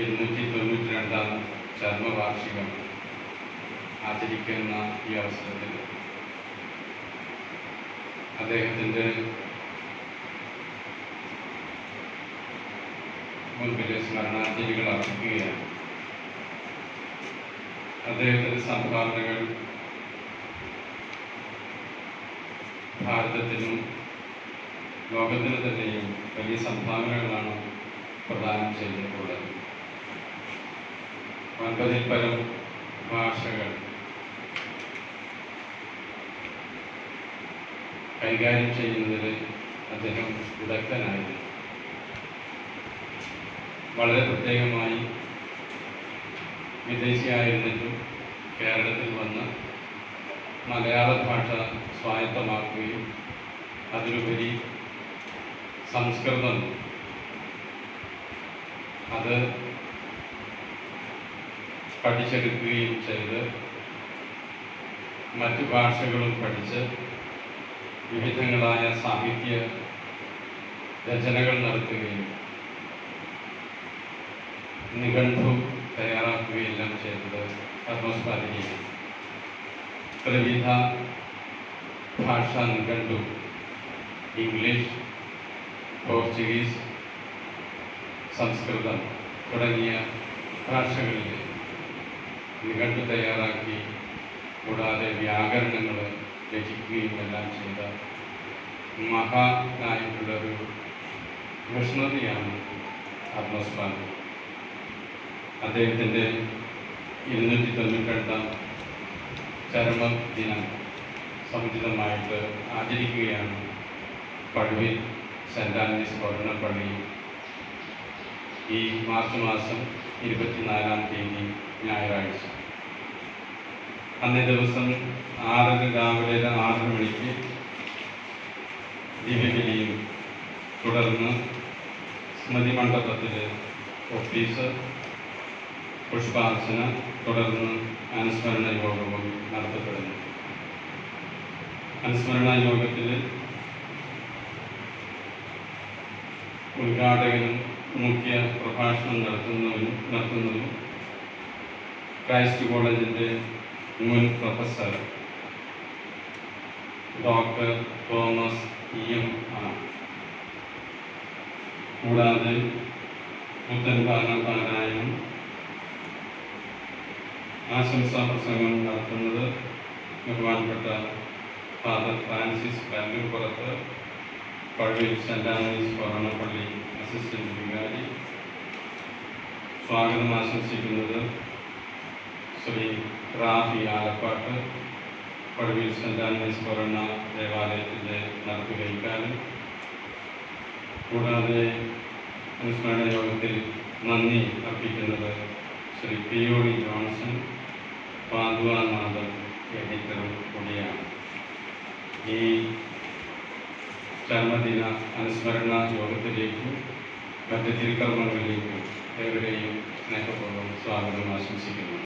ഇരുന്നൂറ്റി തൊണ്ണൂറ്റി രണ്ടാം ചർമ്മവാർഷികം ആചരിക്കുന്ന ഈ അവസരത്തിൽ അദ്ദേഹത്തിന്റെ മുൻപിൽ സ്മരണാഞ്ജലികൾ അർപ്പിക്കുകയാണ്. അദ്ദേഹത്തിന്റെ സംഭാവനകൾ ഭാരതത്തിനും ലോകത്തിന് തന്നെയും വലിയ സംഭാവനകളാണ് പ്രദാനം ചെയ്തിട്ടുള്ളത്. ഒൻപതിൽ പരം ഭാഷകൾ. കൈകാര്യം ചെയ്യുന്നതിൽ അദ്ദേഹം വിദഗ്ധനായിരുന്നു വളരെ പ്രത്യേകമായി വിദേശിയായിരുന്നിട്ടും കേരളത്തിൽ വന്ന് മലയാള ഭാഷ സ്വായത്തമാക്കുകയും അതിലുപരി സംസ്കൃതം അത് പഠിച്ചെടുക്കുകയും ചെയ്ത് മറ്റ് ഭാഷകളും പഠിച്ച് വിവിധങ്ങളായ സാഹിത്യ രചനകൾ നടത്തുകയും നിഘണ്ടു തയ്യാറാക്കുകയെല്ലാം ചെയ്തത് പത്മസ്വാതിരിയാണ് ത്രിവിധ ഭാഷാ നിഘണ്ടു ഇംഗ്ലീഷ് പോർച്ചുഗീസ് സംസ്കൃതം തുടങ്ങിയ ഭാഷകളിൽ നിഘണ്ടു തയ്യാറാക്കി കൂടാതെ വ്യാകരണങ്ങൾ രചിക്കുകയും എല്ലാം ചെയ്ത മഹാനായിട്ടുള്ളൊരു കൃഷ്ണതയാണ് ആത്മസ്വാമി അദ്ദേഹത്തിന്റെ ഇരുന്നൂറ്റി തൊണ്ണൂറ്റെട്ടാം ചരമദിനം സമുചിതമായിട്ട് ആചരിക്കുകയാണ് പടുവിൽ സെന്റ് ആൻഡ്രീസ് പൗർണപ്പള്ളി ഈ മാർച്ച് മാസം ഇരുപത്തിനാലാം തീയതി ഞായറാഴ്ച. അന്നേ ദിവസം ആറര രാവിലെ ആറര മണിക്ക് ദിവ്യബലിയും തുടർന്ന് സ്മൃതി മണ്ഡപത്തിൽ ഓഫീസ് പുഷ്പാർച്ചന തുടർന്ന് അനുസ്മരണ യോഗവും നടത്തപ്പെടുന്നു. അനുസ്മരണ യോഗത്തിൽ ഉദ്ഘാടകനും മുഖ്യ പ്രഭാഷണം നടത്തുന്നവരും നടത്തുന്നതും ക്രൈസ്റ്റ് കോളേജിന്റെ മുൻ professor doctor Thomas E M ആണ്. കൂടാതെ പുത്തൻ പാരായണം ആശംസാ പ്രസംഗം നടത്തുന്നത് ബഹുമാനപ്പെട്ട ഫാദർ ഫ്രാൻസിസ് കല്ലൂപ്പുറത്ത് പള്ളിയിൽ സെന്റ് ആൻഡ്രീസ് കൊറോണപ്പള്ളി അസിസ്റ്റന്റ് വികാരി. സ്വാഗതം ആശംസിക്കുന്നത് ശ്രീ റാഫി ആലപ്പാട്ട്. പള്ളിയിൽ സെന്റ് ആൻഡ്രീസ് കൊറോണ ദേവാലയത്തിന്റെ നടത്തുകൈക്കാരൻ കൂടാതെ അനുസ്മരണ യോഗത്തിൽ നന്ദി അർപ്പിക്കുന്നത് Shri P O D Johnson പാതുവാനാഥൻ എഡിറ്ററും കൂടിയാണ്. ഈ ചർമ്മദിന അനുസ്മരണ യോഗത്തിലേക്കും മറ്റ് തിരുക്കർമ്മങ്ങളിലേക്കും ഏവരെയും സ്നേഹപൂർവം സ്വാഗതം ആശംസിക്കുന്നു.